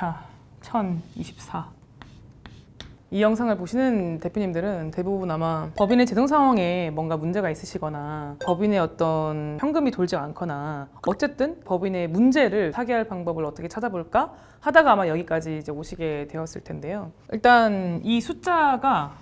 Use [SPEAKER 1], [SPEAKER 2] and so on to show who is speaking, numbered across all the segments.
[SPEAKER 1] 자, 1024. 이 영상을 보시는 대표님들은 대부분 아마 법인의 재정 상황에 뭔가 문제가 있으시거나 법인의 어떤 현금이 돌지 않거나 어쨌든 법인의 문제를 타개할 방법을 어떻게 찾아볼까 하다가 아마 여기까지 이제 오시게 되었을 텐데요. 일단 이 숫자가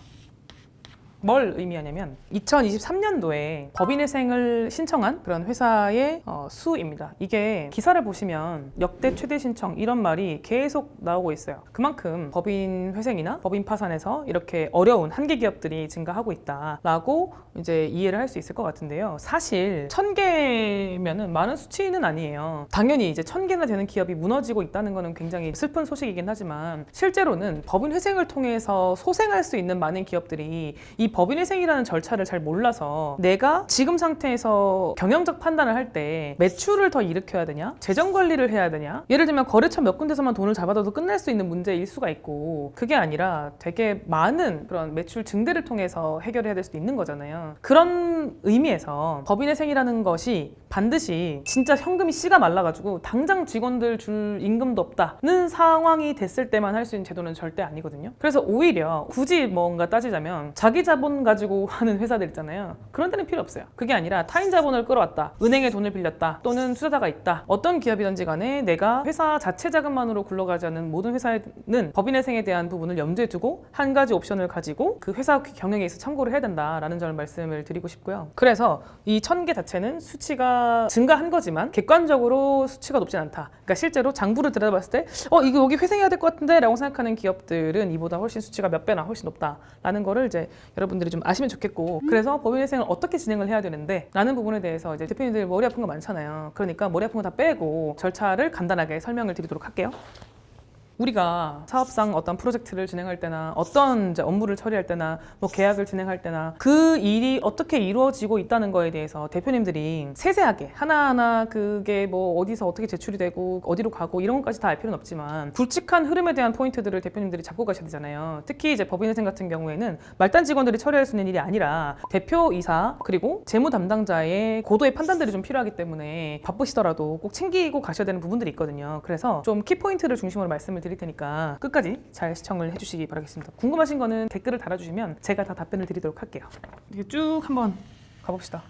[SPEAKER 1] 뭘 의미하냐면 2023년도에 법인회생을 신청한 그런 회사의 어, 수입니다. 이게 기사를 보시면 역대 최대 신청 이런 말이 계속 나오고 있어요. 그만큼 법인 회생이나 법인 파산에서 이렇게 어려운 한계 기업들이 증가하고 있다라고 이제 이해를 할 수 있을 것 같은데요. 사실 천 개면은 많은 수치는 아니에요. 당연히 이제 천 개나 되는 기업이 무너지고 있다는 거는 굉장히 슬픈 소식이긴 하지만 실제로는 법인 회생을 통해서 소생할 수 있는 많은 기업들이 이 법인회생이라는 절차를 잘 몰라서 내가 지금 상태에서 경영적 판단을 할 때 매출을 더 일으켜야 되냐, 재정 관리를 해야 되냐. 예를 들면 거래처 몇 군데서만 돈을 잡아둬도 끝날 수 있는 문제일 수가 있고 그게 아니라 되게 많은 그런 매출 증대를 통해서 해결해야 될 수도 있는 거잖아요. 그런 의미에서 법인회생이라는 것이 반드시 진짜 현금이 씨가 말라가지고 당장 직원들 줄 임금도 없다는 상황이 됐을 때만 할 수 있는 제도는 절대 아니거든요. 그래서 오히려 굳이 뭔가 따지자면 자기 자본 가지고 하는 회사들 있잖아요. 그런 데는 필요 없어요. 그게 아니라 타인 자본을 끌어왔다. 은행에 돈을 빌렸다. 또는 투자자가 있다. 어떤 기업이든지 간에 내가 회사 자체 자금만으로 굴러가지 않는 모든 회사는 법인회생에 대한 부분을 염두에 두고 한 가지 옵션을 가지고 그 회사 경영에 있어 참고를 해야 된다라는 점을 말씀을 드리고 싶고요. 그래서 이 천 개 자체는 수치가 증가한 거지만 객관적으로 수치가 높진 않다. 그러니까 실제로 장부를 들여다봤을 때 어 이거 여기 회생해야 될 것 같은데 라고 생각하는 기업들은 이보다 훨씬 수치가 몇 배나 훨씬 높다라는 거를 이제 여러분 들이 좀 아시면 좋겠고 그래서 법인회생을 어떻게 진행을 해야 되는데 라는 부분에 대해서 이제 대표님들 머리 아픈 거 많잖아요. 그러니까 머리 아픈 거 다 빼고 절차를 간단하게 설명을 드리도록 할게요. 우리가 사업상 어떤 프로젝트를 진행할 때나 어떤 이제 업무를 처리할 때나 뭐 계약을 진행할 때나 그 일이 어떻게 이루어지고 있다는 거에 대해서 대표님들이 세세하게 하나하나 그게 뭐 어디서 어떻게 제출이 되고 어디로 가고 이런 것까지 다 알 필요는 없지만 굵직한 흐름에 대한 포인트들을 대표님들이 잡고 가셔야 되잖아요. 특히 이제 법인회생 같은 경우에는 말단 직원들이 처리할 수 있는 일이 아니라 대표 이사 그리고 재무 담당자의 고도의 판단들이 좀 필요하기 때문에 바쁘시더라도 꼭 챙기고 가셔야 되는 부분들이 있거든요. 그래서 좀 키포인트를 중심으로 말씀을 드릴 테니까 끝까지 잘 시청을 해주시기 바라겠습니다. 궁금하신 거는 댓글을 달아주시면 제가 다 답변을 드리도록 할게요. 이렇게 쭉 한번 가봅시다.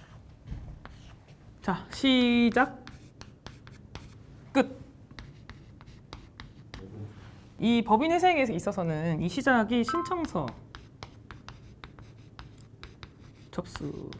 [SPEAKER 1] 자, 시작. 끝. 이 법인 회생에 있어서는 이 시작이 신청서 접수.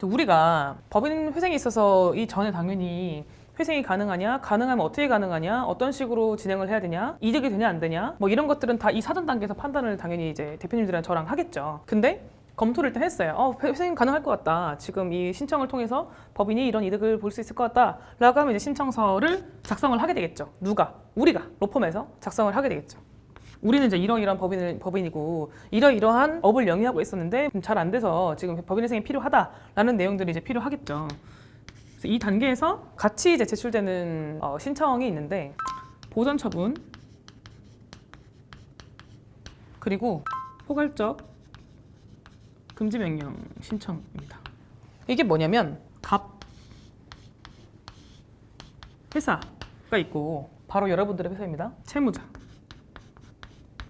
[SPEAKER 1] 우리가 법인 회생에 있어서 이 전에 당연히 회생이 가능하냐, 가능하면 어떻게 가능하냐, 어떤 식으로 진행을 해야 되냐, 이득이 되냐 안 되냐, 뭐 이런 것들은 다 이 사전 단계에서 판단을 당연히 이제 대표님들이랑 저랑 하겠죠. 근데 검토를 일단 했어요. 어, 회생 가능할 것 같다. 지금 이 신청을 통해서 법인이 이런 이득을 볼 수 있을 것 같다. 라고 하면 이제 신청서를 작성을 하게 되겠죠. 누가? 우리가 로펌에서 작성을 하게 되겠죠. 우리는 이제 이러이러한 법인, 법인이고 이러이러한 업을 영위하고 있었는데 잘 안 돼서 지금 법인회생이 필요하다라는 내용들이 이제 필요하겠죠. 이 단계에서 같이 이제 제출되는 어, 신청이 있는데 보전 처분 그리고 포괄적 금지 명령 신청입니다. 이게 뭐냐면 갑 회사가 있고 바로 여러분들의 회사입니다. 채무자.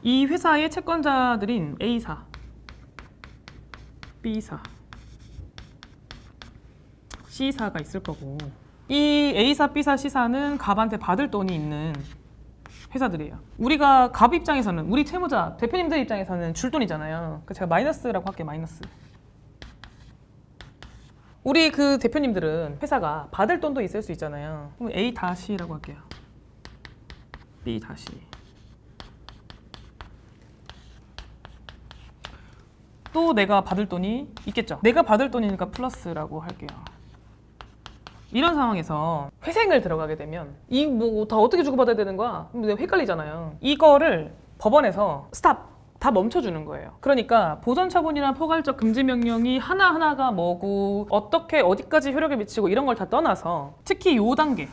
[SPEAKER 1] 이 회사의 채권자들인 A사, B사, C사가 있을 거고 이 A사, B사, C사는 갑한테 받을 돈이 있는 회사들이에요. 우리가 갑 입장에서는 우리 채무자 대표님들 입장에서는 줄 돈이잖아요. 그 제가 마이너스라고 할게요. 마이너스. 우리 그 대표님들은 회사가 받을 돈도 있을 수 있잖아요. 그럼 A 다시라고 할게요. B 다시. 또 내가 받을 돈이 있겠죠. 내가 받을 돈이니까 플러스라고 할게요. 이런 상황에서 회생을 들어가게 되면 이 뭐 다 어떻게 주고받아야 되는 거야? 내가 헷갈리잖아요. 이거를 법원에서 스탑 다 멈춰주는 거예요. 그러니까 보전 처분이나 포괄적 금지 명령이 하나 하나가 뭐고 어떻게 어디까지 효력을 미치고 이런 걸 다 떠나서 특히 요 단계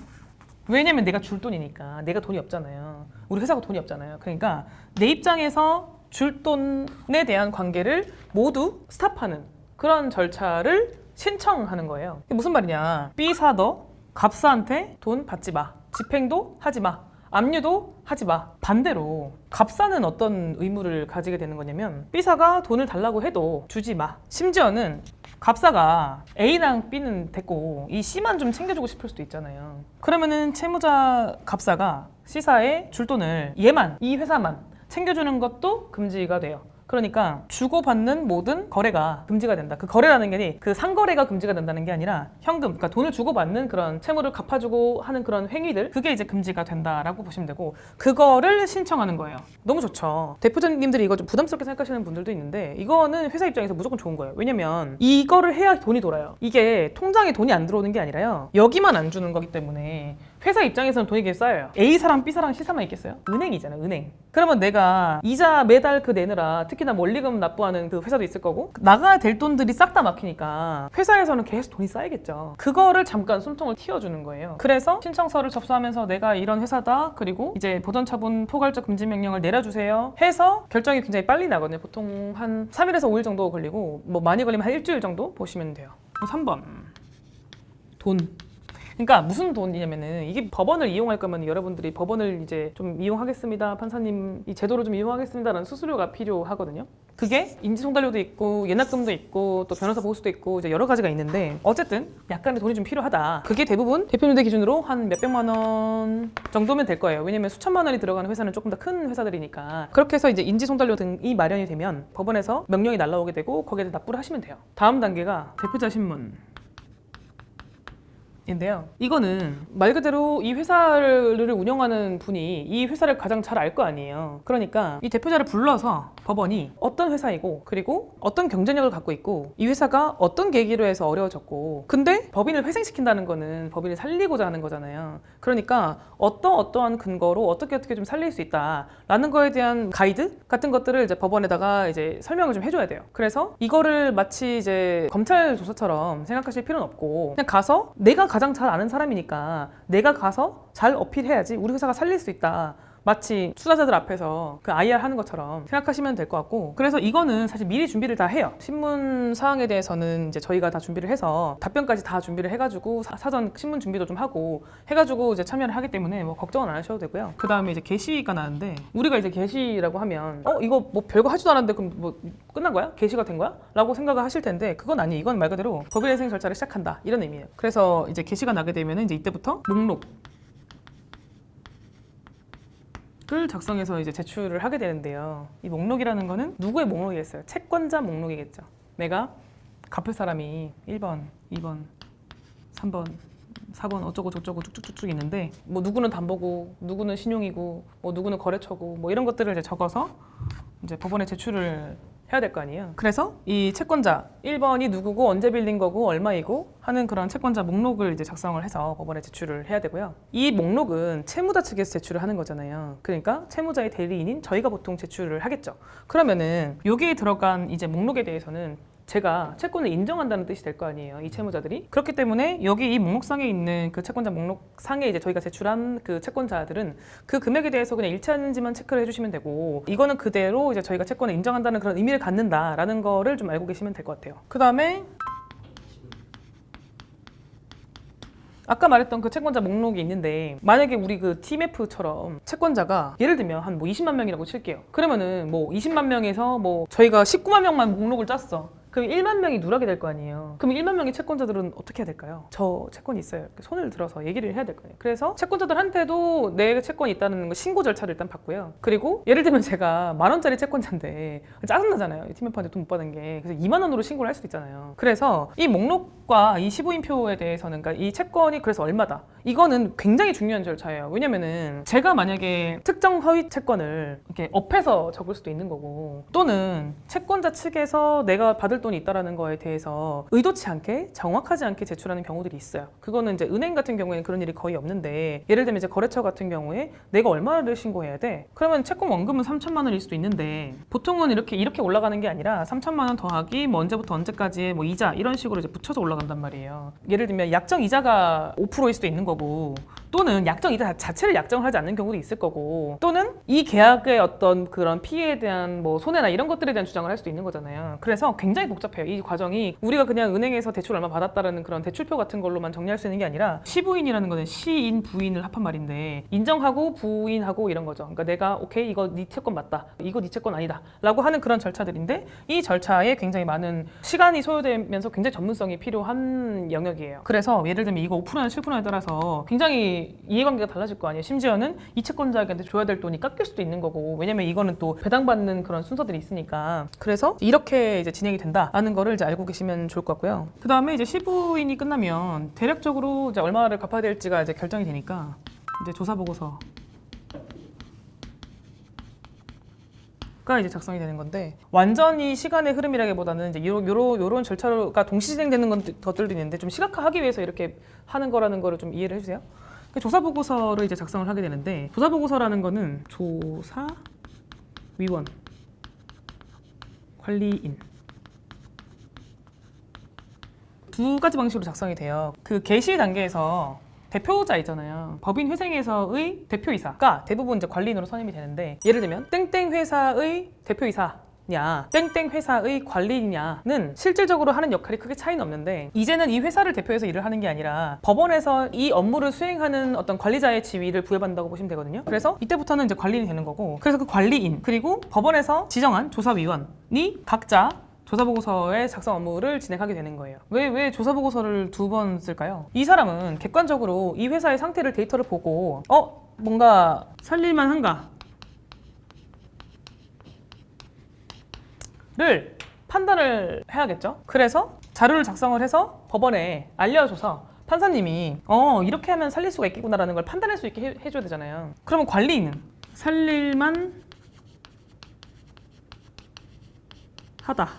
[SPEAKER 1] 왜냐면 내가 줄 돈이니까 내가 돈이 없잖아요. 우리 회사가 돈이 없잖아요. 그러니까 내 입장에서 줄 돈에 대한 관계를 모두 스탑하는 그런 절차를 신청하는 거예요. 이게 무슨 말이냐? B 사더 갑사한테 돈 받지 마. 집행도 하지 마. 압류도 하지 마. 반대로 갑사는 어떤 의무를 가지게 되는 거냐면 B사가 돈을 달라고 해도 주지 마. 심지어는 갑사가 A랑 B는 됐고 이 C만 좀 챙겨주고 싶을 수도 있잖아요. 그러면은 채무자 갑사가 C사에 줄 돈을 얘만 이 회사만 챙겨주는 것도 금지가 돼요. 그러니까 주고받는 모든 거래가 금지가 된다. 그 거래라는 게 그 상거래가 금지가 된다는 게 아니라 현금, 그러니까 돈을 주고받는 그런 채무를 갚아주고 하는 그런 행위들 그게 이제 금지가 된다라고 보시면 되고 그거를 신청하는 거예요. 너무 좋죠. 대표자님들이 이거 좀 부담스럽게 생각하시는 분들도 있는데 이거는 회사 입장에서 무조건 좋은 거예요. 왜냐면 이거를 해야 돈이 돌아요. 이게 통장에 돈이 안 들어오는 게 아니라요. 여기만 안 주는 거기 때문에 회사 입장에서는 돈이 계속 쌓여요. A사랑 B사랑 C사만 있겠어요? 은행이잖아요, 은행. 그러면 내가 이자 매달 그 내느라 특히나 뭐 원리금 납부하는 그 회사도 있을 거고 나가야 될 돈들이 싹 다 막히니까 회사에서는 계속 돈이 쌓이겠죠. 그거를 잠깐 숨통을 틔워주는 거예요. 그래서 신청서를 접수하면서 내가 이런 회사다 그리고 이제 보전 처분 포괄적 금지 명령을 내려주세요 해서 결정이 굉장히 빨리 나거든요. 보통 한 3일에서 5일 정도 걸리고 뭐 많이 걸리면 한 일주일 정도 보시면 돼요. 3번 돈 그러니까 무슨 돈이냐면은 이게 법원을 이용할 거면 여러분들이 법원을 이제 좀 이용하겠습니다 판사님 이 제도를 좀 이용하겠습니다라는 수수료가 필요하거든요. 그게 인지송달료도 있고 예납금도 있고 또 변호사 보수도 있고 이제 여러 가지가 있는데 어쨌든 약간의 돈이 좀 필요하다. 그게 대부분 대표님들 기준으로 한 몇백만 원 정도면 될 거예요. 왜냐면 수천만 원이 들어가는 회사는 조금 더 큰 회사들이니까 그렇게 해서 이제 인지송달료 등이 마련이 되면 법원에서 명령이 날라오게 되고 거기에 납부를 하시면 돼요. 다음 단계가 대표자 신문. 인데요. 이거는 말 그대로 이 회사를 운영하는 분이 이 회사를 가장 잘 알 거 아니에요. 그러니까 이 대표자를 불러서 법원이 어떤 회사이고 그리고 어떤 경쟁력을 갖고 있고 이 회사가 어떤 계기로 해서 어려워졌고 근데 법인을 회생시킨다는 거는 법인을 살리고자 하는 거잖아요. 그러니까 어떠 어떠한 근거로 어떻게 어떻게 좀 살릴 수 있다라는 거에 대한 가이드 같은 것들을 이제 법원에다가 이제 설명을 좀 해줘야 돼요. 그래서 이거를 마치 이제 검찰 조사처럼 생각하실 필요는 없고 그냥 가서 내가 가장 잘 아는 사람이니까 내가 가서 잘 어필해야지 우리 회사가 살릴 수 있다. 마치 투자자들 앞에서 그 IR 하는 것처럼 생각하시면 될 것 같고 그래서 이거는 사실 미리 준비를 다 해요. 신문 사항에 대해서는 이제 저희가 다 준비를 해서 답변까지 다 준비를 해가지고 사- 사전 신문 준비도 좀 하고 해가지고 이제 참여를 하기 때문에 뭐 걱정은 안 하셔도 되고요. 그 다음에 이제 게시가 나는데 우리가 이제 게시라고 하면 어 이거 뭐 별거 하지도 않았는데 그럼 뭐 끝난 거야? 게시가 된 거야? 라고 생각을 하실 텐데 그건 아니 이건 말 그대로 법인회생 절차를 시작한다. 이런 의미예요. 그래서 이제 게시가 나게 되면 이제 이때부터 목록 을 작성해서 이제 제출을 하게 되는데요. 이 목록이라는 거는 누구의 목록이겠어요? 채권자 목록이겠죠. 내가 갚을 사람이 1번, 2번, 3번, 4번 어쩌고 저쩌고 쭉쭉쭉쭉 있는데 뭐 누구는 담보고 누구는 신용이고 뭐 누구는 거래처고 뭐 이런 것들을 이제 적어서 이제 법원에 제출을 해야 될 거 아니에요. 그래서 이 채권자 1번이 누구고 언제 빌린 거고 얼마이고 하는 그런 채권자 목록을 이제 작성을 해서 법원에 제출을 해야 되고요. 이 목록은 채무자 측에서 제출을 하는 거잖아요. 그러니까 채무자의 대리인인 저희가 보통 제출을 하겠죠. 그러면은 여기에 들어간 이제 목록에 대해서는 제가 채권을 인정한다는 뜻이 될 거 아니에요. 이 채무자들이. 그렇기 때문에 여기 이 목록상에 있는 그 채권자 목록상에 이제 저희가 제출한 그 채권자들은 그 금액에 대해서 그냥 일치하는지만 체크를 해주시면 되고 이거는 그대로 이제 저희가 채권을 인정한다는 그런 의미를 갖는다라는 거를 좀 알고 계시면 될 것 같아요. 그 다음에 아까 말했던 그 채권자 목록이 있는데 만약에 우리 그 TMF처럼 채권자가 예를 들면 한 뭐 20만 명이라고 칠게요. 그러면은 뭐 20만 명에서 뭐 저희가 19만 명만 목록을 짰어. 그럼 1만 명이 누락이 될 거 아니에요. 그럼 1만 명의 채권자들은 어떻게 해야 될까요? 저 채권이 있어요. 손을 들어서 얘기를 해야 될 거예요. 그래서 채권자들한테도 내 채권이 있다는 거 신고 절차를 일단 받고요. 그리고 예를 들면 제가 만 원짜리 채권자인데 짜증나잖아요. TMF한테 돈 못 받은 게. 그래서 2만 원으로 신고를 할 수도 있잖아요. 그래서 이 목록과 이 15인표에 대해서는 그러니까 이 채권이 그래서 얼마다. 이거는 굉장히 중요한 절차예요. 왜냐면은 제가 만약에 특정 허위 채권을 이렇게 업해서 적을 수도 있는 거고 또는 채권자 측에서 내가 받을 돈이 있다라는 거에 대해서 의도치 않게 정확하지 않게 제출하는 경우들이 있어요. 그거는 이제 은행 같은 경우에는 그런 일이 거의 없는데 예를 들면 이제 거래처 같은 경우에 내가 얼마를 신고해야 돼? 그러면 채권 원금은 3천만 원일 수도 있는데 보통은 이렇게 이렇게 올라가는 게 아니라 3천만 원 더하기 뭐 언제부터 언제까지의 뭐 이자 이런 식으로 이제 붙여서 올라간단 말이에요. 예를 들면 약정 이자가 5%일 수도 있는 거고 또는 약정 이자 자체를 약정을 하지 않는 경우도 있을 거고 또는 이 계약의 어떤 그런 피해에 대한 뭐 손해나 이런 것들에 대한 주장을 할 수도 있는 거잖아요. 그래서 굉장히 복잡해요. 이 과정이 우리가 그냥 은행에서 대출 얼마 받았다라는 그런 대출표 같은 걸로만 정리할 수 있는 게 아니라 시부인이라는 거는 시인 부인을 합한 말인데 인정하고 부인하고 이런 거죠. 그러니까 내가 오케이 이거 네 채권 맞다. 이거 네 채권 아니다.라고 하는 그런 절차들인데 이 절차에 굉장히 많은 시간이 소요되면서 굉장히 전문성이 필요한 영역이에요. 그래서 예를 들면 이거 5%나 7%에 따라서 굉장히 이해관계가 달라질 거 아니에요. 심지어는 이 채권자에게 줘야 될 돈이 깎일 수도 있는 거고 왜냐면 이거는 또 배당받는 그런 순서들이 있으니까 그래서 이렇게 이제 진행이 된다라는 거를 이제 알고 계시면 좋을 것 같고요. 그 다음에 이제 시부인이 끝나면 대략적으로 이제 얼마를 갚아야 될지가 이제 결정이 되니까 이제 조사 보고서 가 이제 작성이 되는 건데 완전히 시간의 흐름이라기보다는 이제 요런 요런 요런 절차가 동시 진행되는 건 것들도 있는데 좀 시각화하기 위해서 이렇게 하는 거라는 거를 좀 이해를 해주세요. 그 조사 보고서를 이제 작성을 하게 되는데 조사 보고서라는 거는 조사 위원 관리인 두 가지 방식으로 작성이 돼요. 그 개시 단계에서 대표자 있잖아요. 법인 회생에서의 대표이사가 대부분 이제 관리인으로 선임이 되는데 예를 들면 땡땡 회사의 대표이사 냐 땡땡 회사의 관리냐는 실질적으로 하는 역할이 크게 차이는 없는데 이제는 이 회사를 대표해서 일을 하는 게 아니라 법원에서 이 업무를 수행하는 어떤 관리자의 지위를 부여받는다고 보시면 되거든요. 그래서 이때부터는 이제 관리인이 되는 거고 그래서 그 관리인 그리고 법원에서 지정한 조사위원이 각자 조사 보고서의 작성 업무를 진행하게 되는 거예요. 왜, 왜 조사 보고서를 두 번 쓸까요? 이 사람은 객관적으로 이 회사의 상태를 데이터를 보고 어 뭔가 살릴만 한가 를 판단을 해야겠죠. 그래서 자료를 작성을 해서 법원에 알려줘서 판사님이 어 이렇게 하면 살릴 수가 있겠구나라는 걸 판단할 수 있게 해, 해줘야 되잖아요. 그러면 관리인은 살릴만 하다.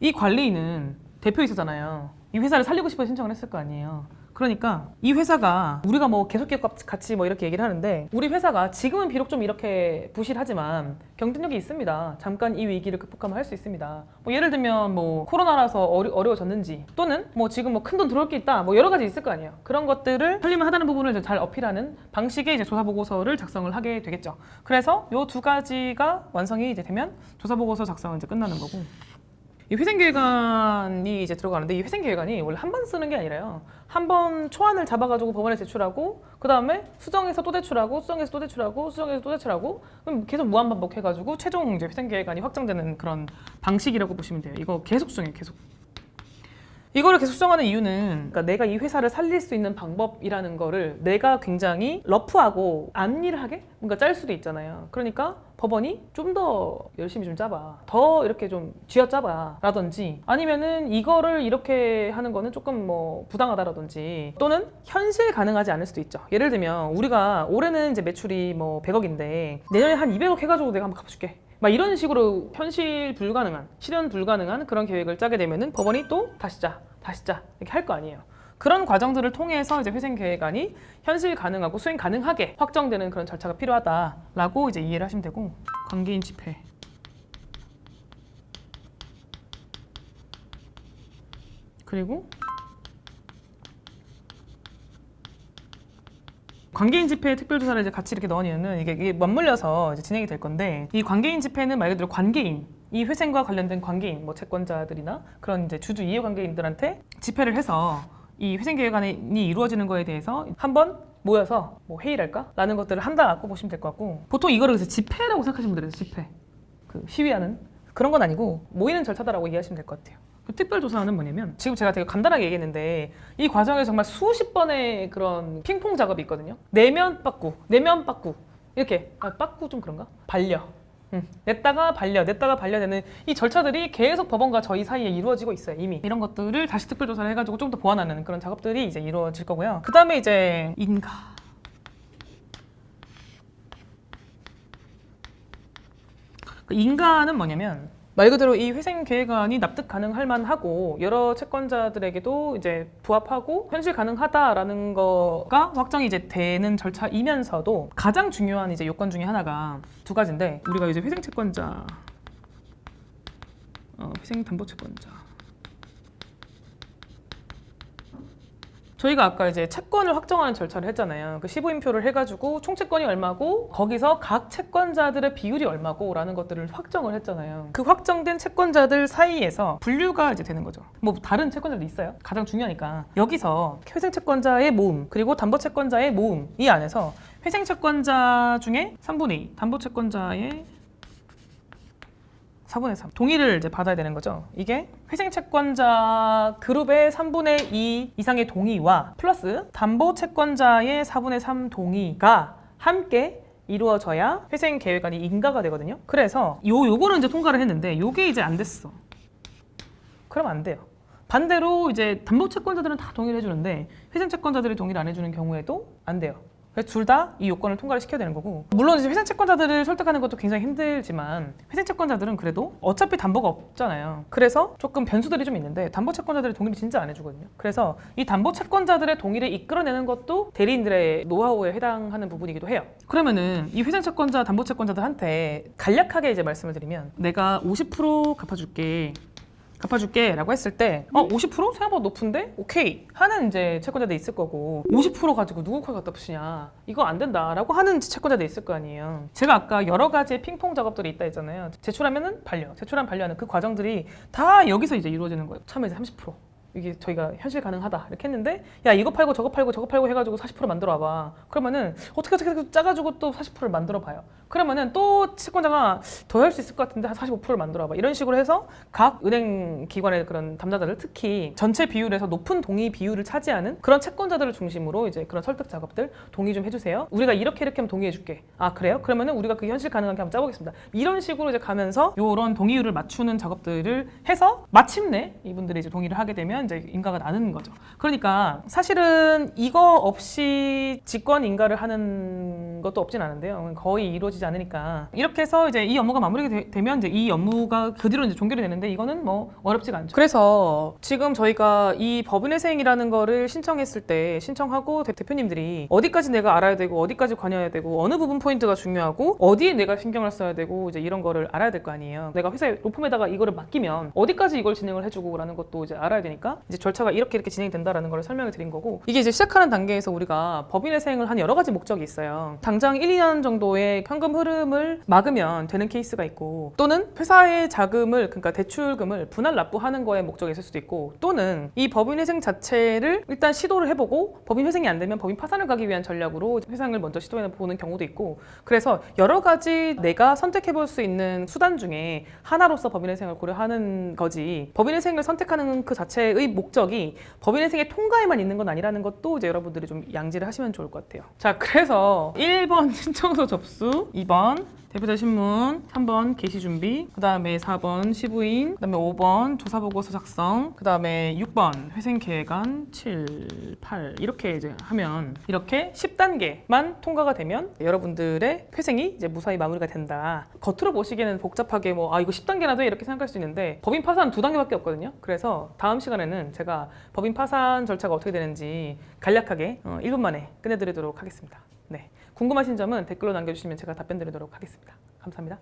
[SPEAKER 1] 이 관리인은 대표이사잖아요. 이 회사를 살리고 싶어 신청을 했을 거 아니에요. 그러니까 이 회사가 우리가 뭐 계속 기업 같이 뭐 이렇게 얘기를 하는데 우리 회사가 지금은 비록 좀 이렇게 부실하지만 경쟁력이 있습니다. 잠깐 이 위기를 극복하면 할 수 있습니다. 뭐 예를 들면 뭐 코로나라서 어려, 어려워졌는지 또는 뭐 지금 뭐 큰 돈 들어올 게 있다 뭐 여러 가지 있을 거 아니에요. 그런 것들을 살림을 하다는 부분을 잘 어필하는 방식의 이제 조사 보고서를 작성을 하게 되겠죠. 그래서 요 두 가지가 완성이 이제 되면 조사 보고서 작성은 이제 끝나는 거고. 이 회생계획안이 이제 들어가는데 이 회생계획안이 원래 한 번 쓰는 게 아니라요. 한 번 초안을 잡아가지고 법원에 제출하고 그 다음에 수정해서 또 제출하고 수정해서 또 제출하고 수정해서 또 제출하고 그럼 계속 무한 반복해가지고 최종 이제 회생계획안이 확정되는 그런 방식이라고 보시면 돼요. 이거 계속 수정해 요 계속. 이거를 계속 수정하는 이유는 그러니까 내가 이 회사를 살릴 수 있는 방법이라는 거를 내가 굉장히 러프하고 안일하게 뭔가 짤 수도 있잖아요. 그러니까 법원이 좀 더 열심히 좀 짜봐. 더 이렇게 좀 쥐어짜봐. 라든지 아니면은 이거를 이렇게 하는 거는 조금 뭐 부당하다라든지 또는 현실 가능하지 않을 수도 있죠. 예를 들면 우리가 올해는 이제 매출이 뭐 100억인데 내년에 한 200억 해가지고 내가 한번 갚아줄게. 막 이런 식으로 현실 불가능한 실현 불가능한 그런 계획을 짜게 되면은 법원이 또 다시 짜 다시 짜 이렇게 할 거 아니에요. 그런 과정들을 통해서 이제 회생 계획안이 현실 가능하고 수행 가능하게 확정되는 그런 절차가 필요하다라고 이제 이해를 하시면 되고. 관계인 집회. 그리고 관계인 집회 특별조사를 이제 같이 이렇게 넣은 이유는 이게, 이게 맞물려서 이제 진행이 될 건데 이 관계인 집회는 말 그대로 관계인 이 회생과 관련된 관계인 뭐 채권자들이나 그런 이제 주주 이해 관계인들한테 집회를 해서 이 회생 계획안이 이루어지는 거에 대해서 한번 모여서 뭐 회의랄까? 라는 것들을 한다고 보시면 될 것 같고 보통 이거를 그래서 집회라고 생각하시면 돼요. 집회. 그 시위하는 그런 건 아니고 모이는 절차다라고 이해하시면 될 것 같아요. 그 특별조사는 뭐냐면 지금 제가 되게 간단하게 얘기했는데 이 과정에 정말 수십 번의 그런 핑퐁 작업이 있거든요. 내면 빠꾸 내면 빠꾸 이렇게. 아 빠꾸 좀 그런가? 반려 음, 냈다가 반려, 냈다가 반려되는 이 절차들이 계속 법원과 저희 사이에 이루어지고 있어요 이미. 이런 것들을 다시 특별 조사를 해가지고 좀 더 보완하는 그런 작업들이 이제 이루어질 거고요. 그 다음에 이제 인가. 그 인가는 뭐냐면 말 그대로 이 회생 계획안이 납득 가능할 만하고 여러 채권자들에게도 이제 부합하고 현실 가능하다라는 거가 확정이 이제 되는 절차이면서도 가장 중요한 이제 요건 중에 하나가 두 가지인데 우리가 이제 회생 채권자 어, 회생 담보 채권자 저희가 아까 이제 채권을 확정하는 절차를 했잖아요. 그 15인표를 해가지고 총 채권이 얼마고 거기서 각 채권자들의 비율이 얼마고라는 것들을 확정을 했잖아요. 그 확정된 채권자들 사이에서 분류가 이제 되는 거죠. 뭐 다른 채권자도 있어요. 가장 중요하니까 여기서 회생 채권자의 모음 그리고 담보 채권자의 모음 이 안에서 회생 채권자 중에 3분의 2 담보 채권자의 4분의 3 동의를 이제 받아야 되는 거죠. 이게 회생 채권자 그룹의 3분의 2 이상의 동의와 플러스 담보 채권자의 4분의 3 동의가 함께 이루어져야 회생 계획안이 인가가 되거든요. 그래서 요 요거는 이제 통과를 했는데 요게 이제 안 됐어. 그럼 안 돼요. 반대로 이제 담보 채권자들은 다 동의를 해주는데 회생 채권자들이 동의를 안 해주는 경우에도 안 돼요. 그래서 둘 다 이 요건을 통과를 시켜야 되는 거고 물론 이제 회생 채권자들을 설득하는 것도 굉장히 힘들지만 회생 채권자들은 그래도 어차피 담보가 없잖아요. 그래서 조금 변수들이 좀 있는데 담보 채권자들의 동의를 진짜 안 해주거든요. 그래서 이 담보 채권자들의 동의를 이끌어내는 것도 대리인들의 노하우에 해당하는 부분이기도 해요. 그러면은 이 회생 채권자, 담보 채권자들한테 간략하게 이제 말씀을 드리면 내가 50% 갚아줄게. 갚아줄게 라고 했을 때 어, 50% 생각보다 높은데? 오케이. 하는 이제 채권자도 있을 거고. 50% 가지고 누구 걸 갖다 붙이냐. 이거 안 된다. 라고 하는 채권자도 있을 거 아니에요. 제가 아까 여러 가지의 핑퐁 작업들이 있다 했잖아요. 제출하면 은 반려. 제출한 반려하는 그 과정들이 다 여기서 이제 이루어지는 거예요. 이제 30% 이게 저희가 현실 가능하다. 이렇게 했는데 야 이거 팔고 저거 팔고 저거 팔고 해가지고 40% 만들어 와봐. 그러면은 어떻게 어떻게 짜가지고 또 40%를 만들어 봐요. 그러면은 또 채권자가 더 할 수 있을 것 같은데 한 45%를 만들어 와봐. 이런 식으로 해서 각 은행 기관의 그런 담당자들 특히 전체 비율에서 높은 동의 비율을 차지하는 그런 채권자들을 중심으로 이제 그런 설득 작업들 동의 좀 해주세요. 우리가 이렇게 이렇게 하면 동의해 줄게. 아 그래요? 그러면은 우리가 그 현실 가능하게 한번 짜보겠습니다. 이런 식으로 이제 가면서 요런 동의율을 맞추는 작업들을 해서 마침내 이분들이 이제 동의를 하게 되면 이제 인가가 나는 거죠. 그러니까 사실은 이거 없이 직권 인가를 하는 것도 없진 않은데요 거의 이루어지지 않으니까 이렇게 해서 이제 이 업무가 마무리가 되, 면 이제 이 업무가 그 뒤로 이제 종결이 되는데 이거는 뭐 어렵지가 않죠. 그래서 지금 저희가 이 법인회생이라는 거를 신청했을 때 신청하고 대, 대표님들이 어디까지 내가 알아야 되고 어디까지 관여해야 되고 어느 부분 포인트가 중요하고 어디에 내가 신경을 써야 되고 이제 이런 거를 알아야 될 거 아니에요. 내가 회사에 로펌에다가 이거를 맡기면 어디까지 이걸 진행을 해주고라는 것도 이제 알아야 되니까 이제 절차가 이렇게 이렇게 진행이 된다라는 걸 설명을 드린 거고 이게 이제 시작하는 단계에서 우리가 법인회생을 한 여러 가지 목적이 있어요. 당장 1, 2년 정도의 현금 흐름을 막으면 되는 케이스가 있고 또는 회사의 자금을 그러니까 대출금을 분할 납부하는 거에 목적이 있을 수도 있고 또는 이 법인 회생 자체를 일단 시도를 해보고 법인 회생이 안 되면 법인 파산을 가기 위한 전략으로 회상을 먼저 시도해 보는 경우도 있고 그래서 여러 가지 내가 선택해 볼 수 있는 수단 중에 하나로서 법인 회생을 고려하는 거지 법인 회생을 선택하는 그 자체의 목적이 법인 회생의 통과에만 있는 건 아니라는 것도 이제 여러분들이 좀 양지를 하시면 좋을 것 같아요. 자, 그래서 1번 신청서 접수, 2번 대표자 신문, 3번 게시 준비, 그 다음에 4번 시부인, 그 다음에 5번 조사보고서 작성, 그 다음에 6번 회생계획안 7, 8 이렇게 이제 하면 이렇게 10단계만 통과가 되면 여러분들의 회생이 이제 무사히 마무리가 된다. 겉으로 보시기에는 복잡하게 뭐 아 이거 10단계나 돼 이렇게 생각할 수 있는데 법인 파산 두 단계밖에 없거든요. 그래서 다음 시간에는 제가 법인 파산 절차가 어떻게 되는지 간략하게 어, 1분 만에 끝내드리도록 하겠습니다. 네. 궁금하신 점은 댓글로 남겨주시면 제가 답변 드리도록 하겠습니다. 감사합니다.